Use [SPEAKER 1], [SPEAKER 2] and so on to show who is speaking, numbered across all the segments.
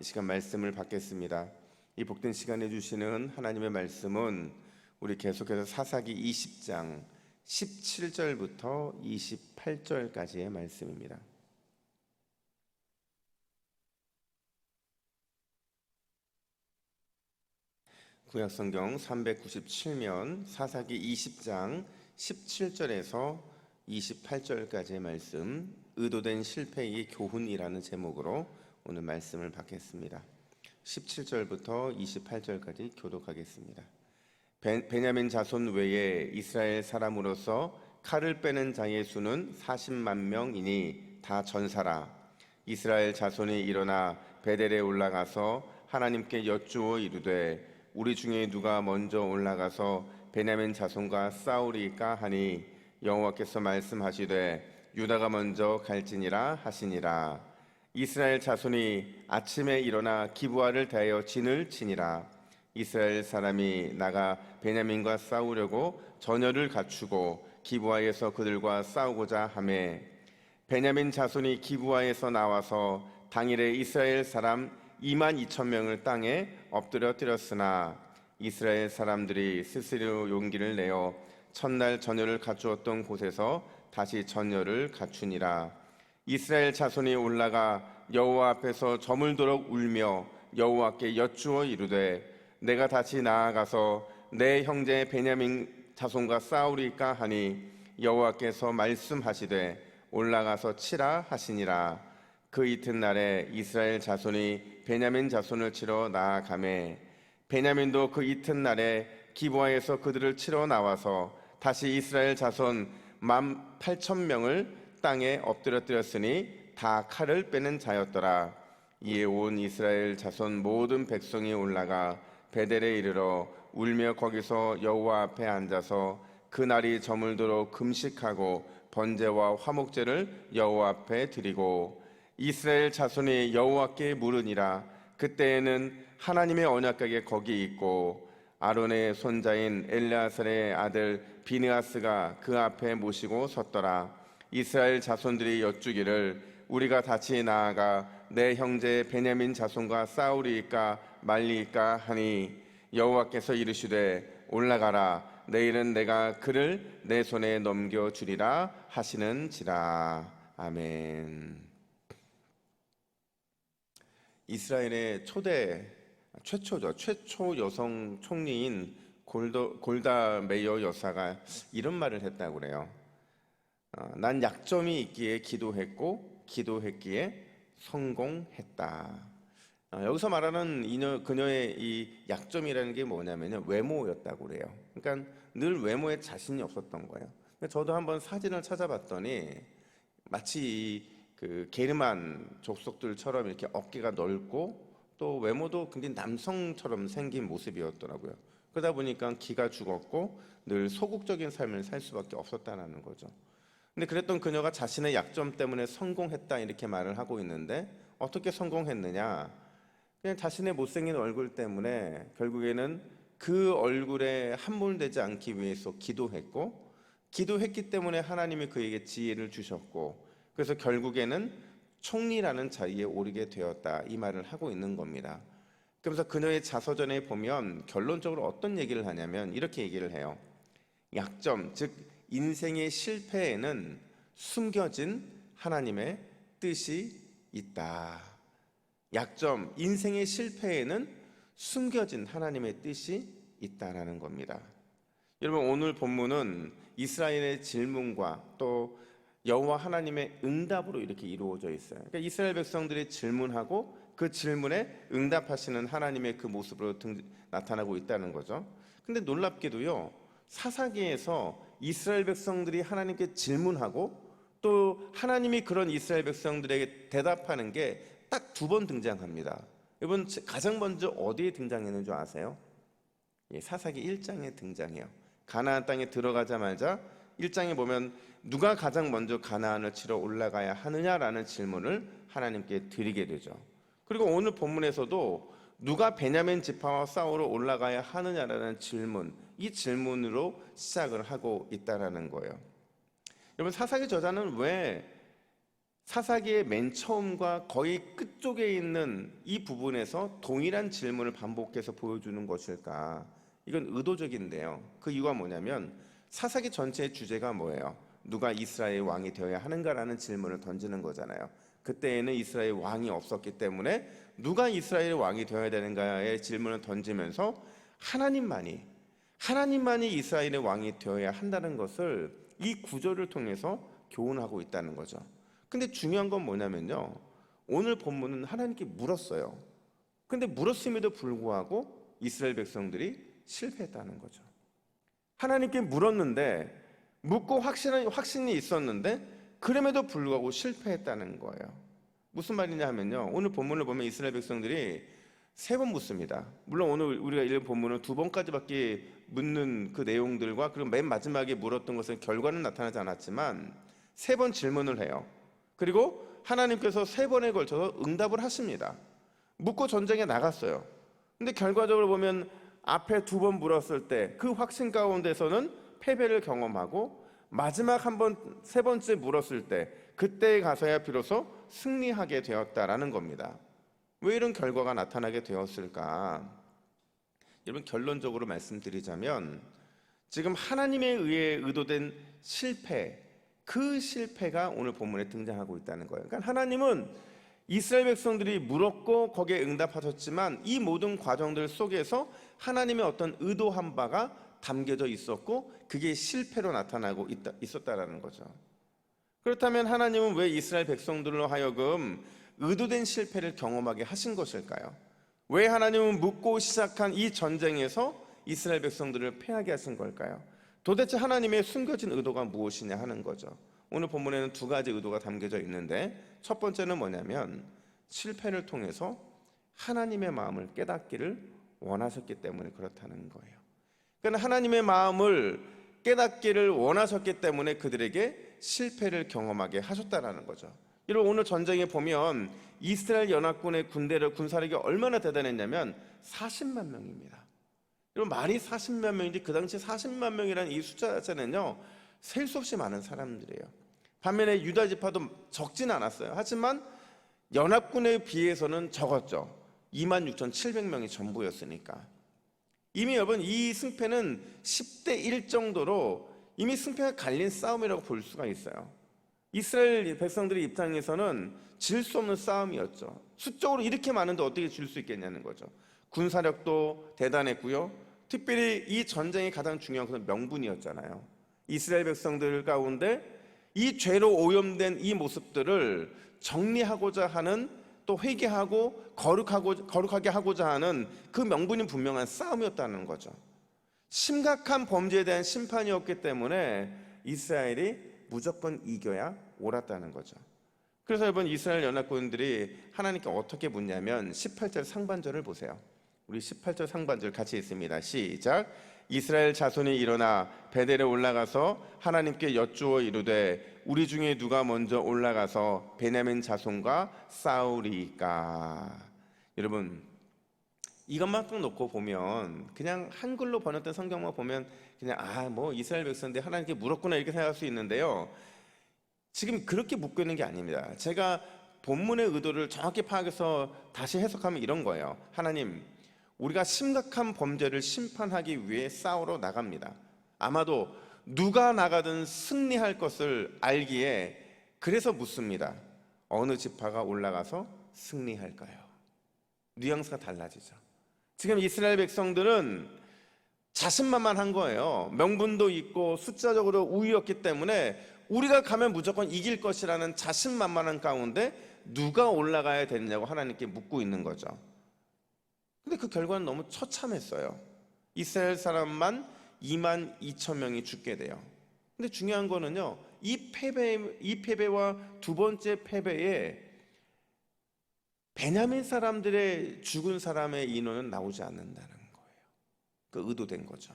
[SPEAKER 1] 이 시간 말씀을 받겠습니다. 이 복된 시간에 주시는 하나님의 말씀은 우리 계속해서 사사기 20장 17절부터 28절까지의 말씀입니다. 구약성경 397면 사사기 20장 17절에서 28절까지의 말씀 의도된 실패의 교훈이라는 제목으로 오늘 말씀을 받겠습니다. 17절부터 28절까지 교독하겠습니다. 베- 베냐민 자손 외에 이스라엘 사람으로서 칼을 빼는 자의 수는 40만 명이니 다 전사라. 이스라엘 자손이 일어나 베델에 올라가서 하나님께 여쭈어 이르되 우리 중에 누가 먼저 올라가서 베냐민 자손과 싸우리까 하니 여호와께서 말씀하시되 유다가 먼저 갈지니라 하시니라 이스라엘 자손이 아침에 일어나 기부아를 대하여 진을 치니라. 이스라엘 사람이 나가 베냐민과 싸우려고 전열을 갖추고 기부아에서 그들과 싸우고자 하매 베냐민 자손이 기부아에서 나와서 당일에 이스라엘 사람 2만 2천 명을 땅에 엎드려 뜨렸으나 이스라엘 사람들이 스스로 용기를 내어 첫날 전열을 갖추었던 곳에서 다시 전열을 갖추니라 이스라엘 자손이 올라가 여호와 앞에서 저물도록 울며 여호와께 여쭈어 이르되 내가 다시 나아가서 내 형제 베냐민 자손과 싸우리까 하니 여호와께서 말씀하시되 올라가서 치라 하시니라. 그 이튿날에 이스라엘 자손이 베냐민 자손을 치러 나아가매 베냐민도 그 이튿날에 기부아에서 그들을 치러 나와서 다시 이스라엘 자손 만 팔천 명을 땅에 엎드려뜨렸으니 다 칼을 빼는 자였더라. 이에 온 이스라엘 자손 모든 백성이 올라가 베델에 이르러 울며 거기서 여호와 앞에 앉아서 그 날이 저물도록 금식하고 번제와 화목제를 여호와 앞에 드리고 이스라엘 자손이 여호와께 물으니라. 그때에는 하나님의 언약궤가 거기 있고 아론의 손자인 엘레아살의 아들 비느하스가 그 앞에 모시고 섰더라 이스라엘 자손들이 여쭈기를 우리가 다시 나아가 내 형제 베냐민 자손과 싸우리까 말리까 하니 여호와께서 이르시되 올라가라 내일은 내가 그를 내 손에 넘겨 주리라 하시는지라 아멘. 이스라엘의 초대 최초죠 최초 여성 총리인 골더, 골다 메이어 여사가 이런 말을 했다고 그래요. 어, 난 약점이 있기에 기도했고 기도했기에 성공했다. 어, 여기서 말하는 이녀, 그녀의 이 약점이라는 게 뭐냐면요 외모였다고 그래요. 그러니까 늘 외모에 자신이 없었던 거예요. 저도 한번 사진을 찾아봤더니 마치 그 게르만 족속들처럼 이렇게 어깨가 넓고 또 외모도 굉장히 남성처럼 생긴 모습이었더라고요. 그러다 보니까 기가 죽었고 늘 소극적인 삶을 살 수밖에 없었다는 거죠. 근데 그랬던 그녀가 자신의 약점 때문에 성공했다 이렇게 말을 하고 있는데 어떻게 성공했느냐? 그냥 자신의 못생긴 얼굴 때문에 결국에는 그 얼굴에 함몰되지 않기 위해서 기도했고 기도했기 때문에 하나님이 그에게 지혜를 주셨고 그래서 결국에는 총리라는 자리에 오르게 되었다 이 말을 하고 있는 겁니다. 그러면서 그녀의 자서전에 보면 결론적으로 어떤 얘기를 하냐면 이렇게 얘기를 해요. 약점 즉 인생의 실패에는 숨겨진 하나님의 뜻이 있다. 약점 인생의 실패에는 숨겨진 하나님의 뜻이 있다라는 겁니다. 여러분 오늘 본문은 이스라엘의 질문과 또 여호와 하나님의 응답으로 이렇게 이루어져 있어요. 그러니까 이스라엘 백성들이 질문하고 그 질문에 응답하시는 하나님의 그 모습으로 등, 나타나고 있다는 거죠. 근데 놀랍게도요. 사사기에서 이스라엘 백성들이 하나님께 질문하고 또 하나님이 그런 이스라엘 백성들에게 대답하는 게 딱 두 번 등장합니다. 여러분 가장 먼저 어디에 등장했는 줄 아세요? 예, 사사기 1장에 등장해요. 가나안 땅에 들어가자마자 1장에 보면 누가 가장 먼저 가나안을 치러 올라가야 하느냐라는 질문을 하나님께 드리게 되죠. 그리고 오늘 본문에서도 누가 베냐민 지파와 싸우러 올라가야 하느냐라는 질문, 이 질문으로 시작을 하고 있다라는 거예요. 여러분 사사기 저자는 왜 사사기의 맨 처음과 거의 끝쪽에 있는 이 부분에서 동일한 질문을 반복해서 보여주는 것일까? 이건 의도적인데요. 그 이유가 뭐냐면 사사기 전체의 주제가 뭐예요? 누가 이스라엘 왕이 되어야 하는가라는 질문을 던지는 거잖아요. 그때에는 이스라엘 왕이 없었기 때문에 누가 이스라엘 왕이 되어야 되는가의 질문을 던지면서 하나님만이 하나님만이 이스라엘의 왕이 되어야 한다는 것을 이 구절을 통해서 교훈하고 있다는 거죠. 근데 중요한 건 뭐냐면요. 오늘 본문은 하나님께 물었어요. 근데 물었음에도 불구하고 이스라엘 백성들이 실패했다는 거죠. 하나님께 물었는데 묻고 확신이 확신이 있었는데 그럼에도 불구하고 실패했다는 거예요. 무슨 말이냐 하면요. 오늘 본문을 보면 이스라엘 백성들이 세 번 묻습니다. 물론 오늘 우리가 읽은 본문은 두 번까지밖에 묻는 그 내용들과 그리고 맨 마지막에 물었던 것은 결과는 나타나지 않았지만 세 번 질문을 해요. 그리고 하나님께서 세 번에 걸쳐서 응답을 하십니다. 묻고 전쟁에 나갔어요. 근데 결과적으로 보면 앞에 두 번 물었을 때 그 확신 가운데서는 패배를 경험하고 마지막 한 번 세 번째 물었을 때 그때 가서야 비로소 승리하게 되었다라는 겁니다. 왜 이런 결과가 나타나게 되었을까? 여러분 결론적으로 말씀드리자면 지금 하나님에 의해 의도된 실패 그 실패가 오늘 본문에 등장하고 있다는 거예요. 그러니까 하나님은 이스라엘 백성들이 물었고 거기에 응답하셨지만 이 모든 과정들 속에서 하나님의 어떤 의도한 바가 담겨져 있었고 그게 실패로 나타나고 있다, 있었다라는 거죠. 그렇다면 하나님은 왜 이스라엘 백성들로 하여금 의도된 실패를 경험하게 하신 것일까요? 왜 하나님은 묻고 시작한 이 전쟁에서 이스라엘 백성들을 패하게 하신 걸까요? 도대체 하나님의 숨겨진 의도가 무엇이냐 하는 거죠. 오늘 본문에는 두 가지 의도가 담겨져 있는데 첫 번째는 뭐냐면 실패를 통해서 하나님의 마음을 깨닫기를 원하셨기 때문에 그렇다는 거예요. 그러니까 하나님의 마음을 깨닫기를 원하셨기 때문에 그들에게 실패를 경험하게 하셨다라는 거죠. 여러분 오늘 전쟁에 보면 이스라엘 연합군의 군대를 군사력이 얼마나 대단했냐면 40만 명입니다. 여러분 말이 40만 명인데 그 당시 40만 명이라는 이 숫자 자체는요 셀 수 없이 많은 사람들이에요. 반면에 유다 지파도 적진 않았어요. 하지만 연합군에 비해서는 적었죠. 26,700명이 전부였으니까. 이미 여러분 이 승패는 10대 1 정도로 이미 승패가 갈린 싸움이라고 볼 수가 있어요. 이스라엘 백성들의 입장에서는 질 수 없는 싸움이었죠. 수적으로 이렇게 많은데 어떻게 질 수 있겠냐는 거죠. 군사력도 대단했고요. 특별히 이 전쟁의 가장 중요한 것은 명분이었잖아요. 이스라엘 백성들 가운데 이 죄로 오염된 이 모습들을 정리하고자 하는 또 회개하고 거룩하고 거룩하게 하고자 하는 그 명분이 분명한 싸움이었다는 거죠. 심각한 범죄에 대한 심판이었기 때문에 이스라엘이 무조건 이겨야 옳았다는 거죠. 그래서 이번 이스라엘 연합군들이 하나님께 어떻게 묻냐면 18절 상반절을 보세요. 우리 18절 상반절 같이 있습니다. 시작. 이스라엘 자손이 일어나 베델에 올라가서 하나님께 여쭈어 이르되 우리 중에 누가 먼저 올라가서 베냐민 자손과 싸우리까. 여러분 이것만 딱 놓고 보면 그냥 한글로 번역된 성경만 보면 그냥 아 뭐 이스라엘 백성인데 하나님께 물었구나 이렇게 생각할 수 있는데요. 지금 그렇게 묻고 있는 게 아닙니다. 제가 본문의 의도를 정확히 파악해서 다시 해석하면 이런 거예요. 하나님, 우리가 심각한 범죄를 심판하기 위해 싸우러 나갑니다. 아마도 누가 나가든 승리할 것을 알기에 그래서 묻습니다. 어느 지파가 올라가서 승리할까요? 뉘앙스가 달라지죠. 지금 이스라엘 백성들은 자신만만한 거예요. 명분도 있고 숫자적으로 우위였기 때문에 우리가 가면 무조건 이길 것이라는 자신만만한 가운데 누가 올라가야 되느냐고 하나님께 묻고 있는 거죠. 근데 그 결과는 너무 처참했어요. 이스라엘 사람만 2만 2천 명이 죽게 돼요. 근데 중요한 거는요. 이 패배 이 패배와 두 번째 패배에 베냐민 사람들의 죽은 사람의 인원은 나오지 않는다는 거예요. 그 의도된 거죠.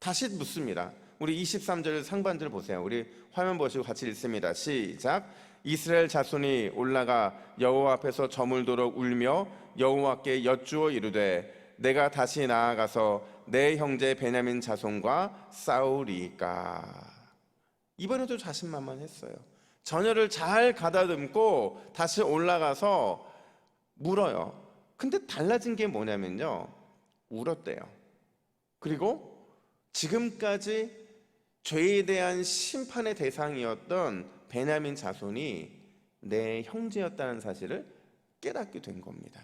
[SPEAKER 1] 다시 묻습니다. 우리 23절 상반절 보세요. 우리 화면 보시고 같이 읽습니다. 시작. 이스라엘 자손이 올라가 여호와 앞에서 저물도록 울며 여호와께 여쭈어 이르되 내가 다시 나아가서 내 형제 베냐민 자손과 싸우리까. 이번에도 자신만만했어요. 전열을 잘 가다듬고 다시 올라가서 물어요. 근데 달라진 게 뭐냐면요. 울었대요. 그리고 지금까지 죄에 대한 심판의 대상이었던 베냐민 자손이 내 형제였다는 사실을 깨닫게 된 겁니다.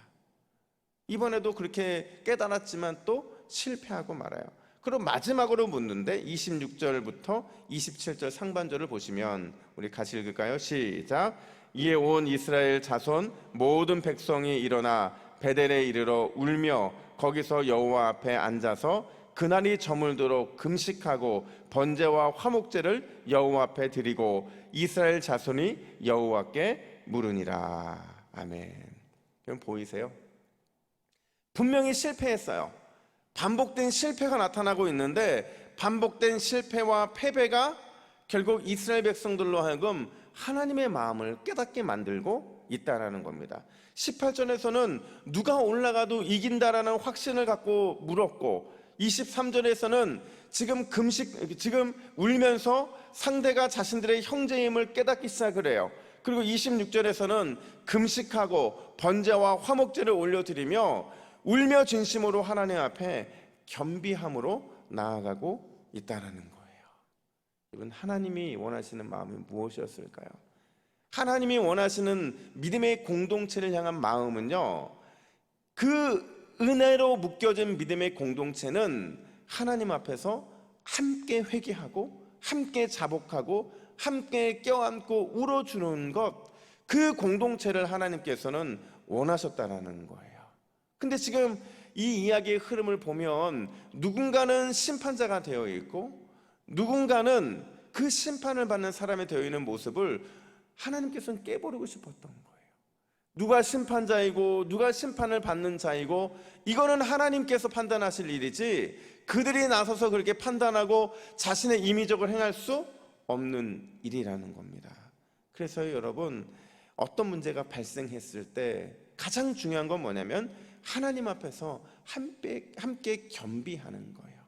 [SPEAKER 1] 이번에도 그렇게 깨달았지만 또 실패하고 말아요. 그럼 마지막으로 묻는데 26절부터 27절 상반절을 보시면 우리 같이 읽을까요? 시작. 이에 온 이스라엘 자손 모든 백성이 일어나 베델에 이르러 울며 거기서 여호와 앞에 앉아서 그날이 저물도록 금식하고 번제와 화목제를 여호와 앞에 드리고 이스라엘 자손이 여호와께 물으니라. 아멘. 그럼 보이세요? 분명히 실패했어요. 반복된 실패가 나타나고 있는데 반복된 실패와 패배가 결국 이스라엘 백성들로 하여금 하나님의 마음을 깨닫게 만들고 있다라는 겁니다. 18절에서는 누가 올라가도 이긴다라는 확신을 갖고 물었고 23절에서는 지금 금식 지금 울면서 상대가 자신들의 형제임을 깨닫기 시작을 해요. 그리고 26절에서는 금식하고 번제와 화목제를 올려드리며 울며 진심으로 하나님 앞에 겸비함으로 나아가고 있다라는 거예요. 여러분 하나님이 원하시는 마음이 무엇이었을까요? 하나님이 원하시는 믿음의 공동체를 향한 마음은요. 그 은혜로 묶여진 믿음의 공동체는 하나님 앞에서 함께 회개하고 함께 자복하고 함께 껴안고 울어주는 것 그 공동체를 하나님께서는 원하셨다라는 거예요. 근데 지금 이 이야기의 흐름을 보면 누군가는 심판자가 되어 있고 누군가는 그 심판을 받는 사람이 되어 있는 모습을 하나님께서는 깨버리고 싶었던 거예요. 누가 심판자이고 누가 심판을 받는 자이고 이거는 하나님께서 판단하실 일이지 그들이 나서서 그렇게 판단하고 자신의 임의적으로 행할 수 없는 일이라는 겁니다. 그래서 여러분 어떤 문제가 발생했을 때 가장 중요한 건 뭐냐면 하나님 앞에서 함께, 함께 겸비하는 거예요.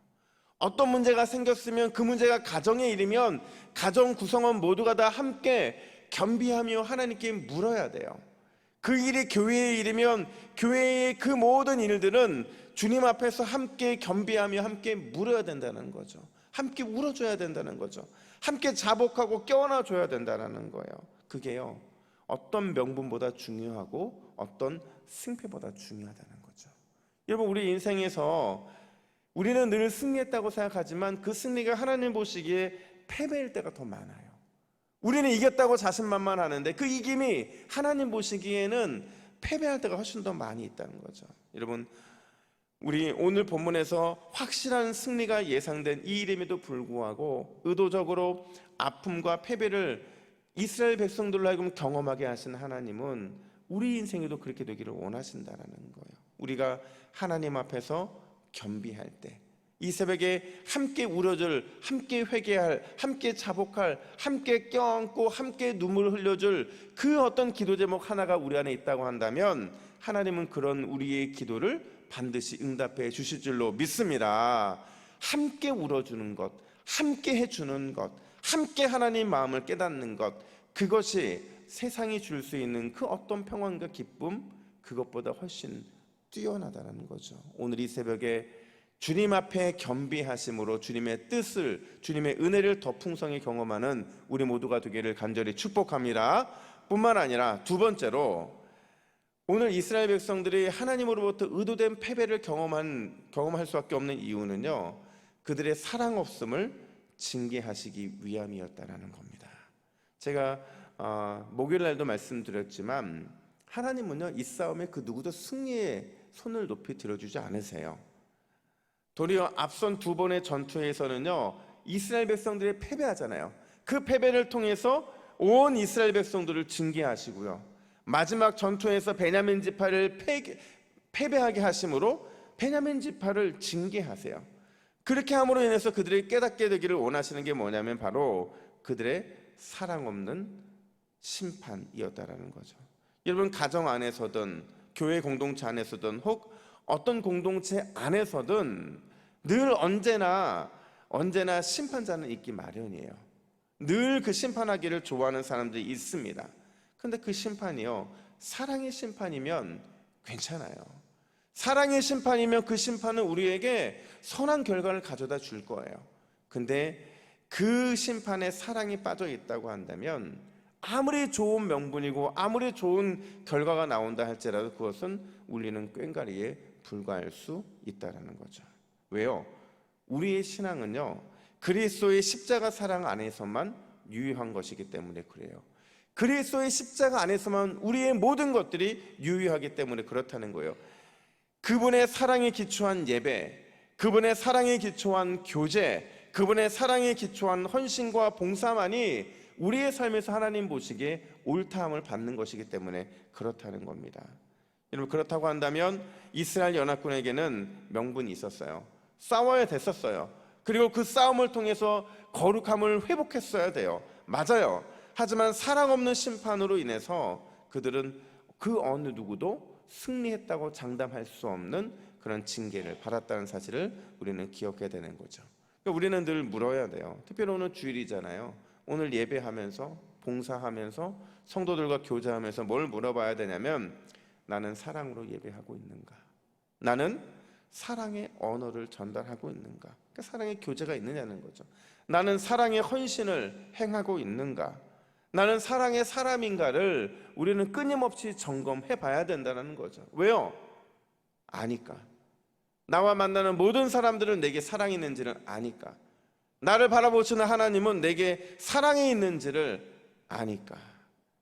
[SPEAKER 1] 어떤 문제가 생겼으면 그 문제가 가정의 일이면 가정 구성원 모두가 다 함께 겸비하며 하나님께 물어야 돼요. 그 일이 교회의 일이면 교회의 그 모든 일들은 주님 앞에서 함께 겸비하며 함께 물어야 된다는 거죠. 함께 울어줘야 된다는 거죠. 함께 자복하고 껴안아 줘야 된다는 거예요. 그게요. 어떤 명분보다 중요하고 어떤 승패보다 중요하다는 거죠. 여러분 우리 인생에서 우리는 늘 승리했다고 생각하지만 그 승리가 하나님 보시기에 패배일 때가 더 많아요. 우리는 이겼다고 자신만만하는데 그 이김이 하나님 보시기에는 패배할 때가 훨씬 더 많이 있다는 거죠. 여러분 우리 오늘 본문에서 확실한 승리가 예상된 이 일임에도 불구하고 의도적으로 아픔과 패배를 이스라엘 백성들로 하여금 경험하게 하신 하나님은 우리 인생에도 그렇게 되기를 원하신다라는 거예요. 우리가 하나님 앞에서 겸비할 때, 이 새벽에 함께 울어줄, 함께 회개할, 함께 자복할, 함께 껴안고 함께 눈물을 흘려줄 그 어떤 기도 제목 하나가 우리 안에 있다고 한다면 하나님은 그런 우리의 기도를 반드시 응답해 주실 줄로 믿습니다. 함께 울어주는 것, 함께 해주는 것, 함께 하나님 마음을 깨닫는 것, 그것이 세상이 줄 수 있는 그 어떤 평안과 기쁨, 그것보다 훨씬 뛰어나다는 거죠. 오늘 이 새벽에 주님 앞에 겸비하심으로 주님의 뜻을, 주님의 은혜를 더 풍성히 경험하는 우리 모두가 되기를 간절히 축복합니다. 뿐만 아니라 두 번째로 오늘 이스라엘 백성들이 하나님으로부터 의도된 패배를 경험한 경험할 수밖에 없는 이유는요. 그들의 사랑 없음을 징계하시기 위함이었다라는 겁니다. 제가 어, 목요일 날도 말씀드렸지만 하나님은요 이 싸움에 그 누구도 승리의 손을 높이 들어주지 않으세요. 도리어 앞선 두 번의 전투에서는요 이스라엘 백성들이 패배하잖아요. 그 패배를 통해서 온 이스라엘 백성들을 징계하시고요. 마지막 전투에서 베냐민 지파를 패, 패배하게 하심으로 베냐민 지파를 징계하세요. 그렇게 함으로 인해서 그들이 깨닫게 되기를 원하시는 게 뭐냐면 바로 그들의 사랑 없는 심판이었다라는 거죠. 여러분 가정 안에서든 교회 공동체 안에서든 혹 어떤 공동체 안에서든 늘 언제나 언제나 심판자는 있기 마련이에요. 늘 그 심판하기를 좋아하는 사람들이 있습니다. 근데 그 심판이요. 사랑의 심판이면 괜찮아요. 사랑의 심판이면 그 심판은 우리에게 선한 결과를 가져다 줄 거예요. 근데 그 심판에 사랑이 빠져 있다고 한다면 아무리 좋은 명분이고 아무리 좋은 결과가 나온다 할지라도 그것은 울리는 꽹가리에 불과할 수 있다라는 거죠. 왜요? 우리의 신앙은요. 그리스도의 십자가 사랑 안에서만 유효한 것이기 때문에 그래요. 그리스도의 십자가 안에서만 우리의 모든 것들이 유효하기 때문에 그렇다는 거예요. 그분의 사랑에 기초한 예배, 그분의 사랑에 기초한 교제, 그분의 사랑에 기초한 헌신과 봉사만이 우리의 삶에서 하나님 보시기에 옳다함을 받는 것이기 때문에 그렇다는 겁니다. 여러분 그렇다고 한다면 이스라엘 연합군에게는 명분이 있었어요. 싸워야 됐었어요. 그리고 그 싸움을 통해서 거룩함을 회복했어야 돼요. 맞아요. 하지만 사랑 없는 심판으로 인해서 그들은 그 어느 누구도 승리했다고 장담할 수 없는 그런 징계를 받았다는 사실을 우리는 기억해야 되는 거죠. 그러니까 우리는 늘 물어야 돼요. 특별히 오늘 주일이잖아요. 오늘 예배하면서 봉사하면서 성도들과 교제하면서 뭘 물어봐야 되냐면 나는 사랑으로 예배하고 있는가? 나는 사랑의 언어를 전달하고 있는가? 그러니까 사랑의 교제가 있느냐는 거죠. 나는 사랑의 헌신을 행하고 있는가? 나는 사랑의 사람인가를 우리는 끊임없이 점검해 봐야 된다는 거죠. 왜요? 아니까. 나와 만나는 모든 사람들은 내게 사랑이 있는지를 아니까. 나를 바라보시는 하나님은 내게 사랑이 있는지를 아니까.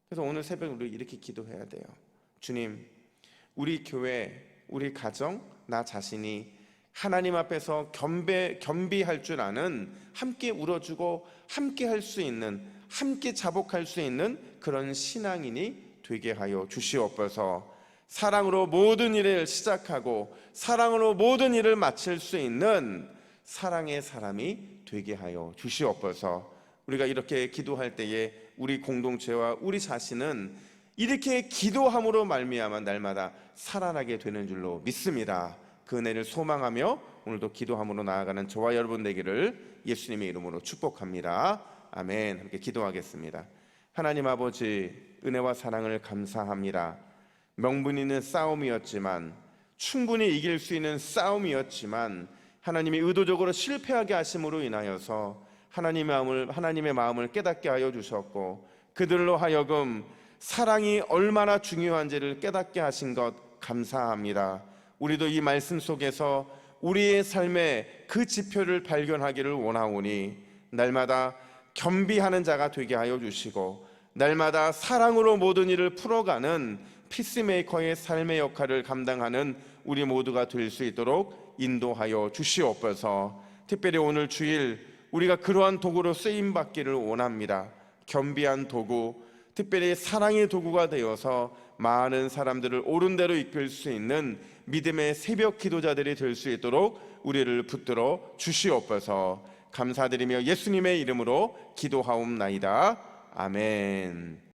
[SPEAKER 1] 그래서 오늘 새벽 우리 이렇게 기도해야 돼요. 주님, 우리 교회, 우리 가정, 나 자신이 하나님 앞에서 겸배, 겸비할 줄 아는 함께 울어주고 함께 할 수 있는 함께 자복할 수 있는 그런 신앙인이 되게 하여 주시옵소서. 사랑으로 모든 일을 시작하고 사랑으로 모든 일을 마칠 수 있는 사랑의 사람이 되게 하여 주시옵소서. 우리가 이렇게 기도할 때에 우리 공동체와 우리 자신은 이렇게 기도함으로 말미암아 날마다 살아나게 되는 줄로 믿습니다. 그 은혜를 소망하며 오늘도 기도함으로 나아가는 저와 여러분 되기를 예수님의 이름으로 축복합니다. 아멘. 함께 기도하겠습니다. 하나님 아버지 은혜와 사랑을 감사합니다. 명분 있는 싸움이었지만 충분히 이길 수 있는 싸움이었지만 하나님이 의도적으로 실패하게 하심으로 인하여서 하나님의 마음을 하나님의 마음을 깨닫게 하여 주셨고 그들로 하여금 사랑이 얼마나 중요한지를 깨닫게 하신 것 감사합니다. 우리도 이 말씀 속에서 우리의 삶의 그 지표를 발견하기를 원하오니 날마다 겸비하는 자가 되게 하여 주시고 날마다 사랑으로 모든 일을 풀어가는 피스메이커의 삶의 역할을 감당하는 우리 모두가 될 수 있도록 인도하여 주시옵소서. 특별히 오늘 주일 우리가 그러한 도구로 쓰임 받기를 원합니다. 겸비한 도구, 특별히 사랑의 도구가 되어서 많은 사람들을 옳은 대로 이끌 수 있는 믿음의 새벽 기도자들이 될 수 있도록 우리를 붙들어 주시옵소서. 감사드리며 예수님의 이름으로 기도하옵나이다. 아멘.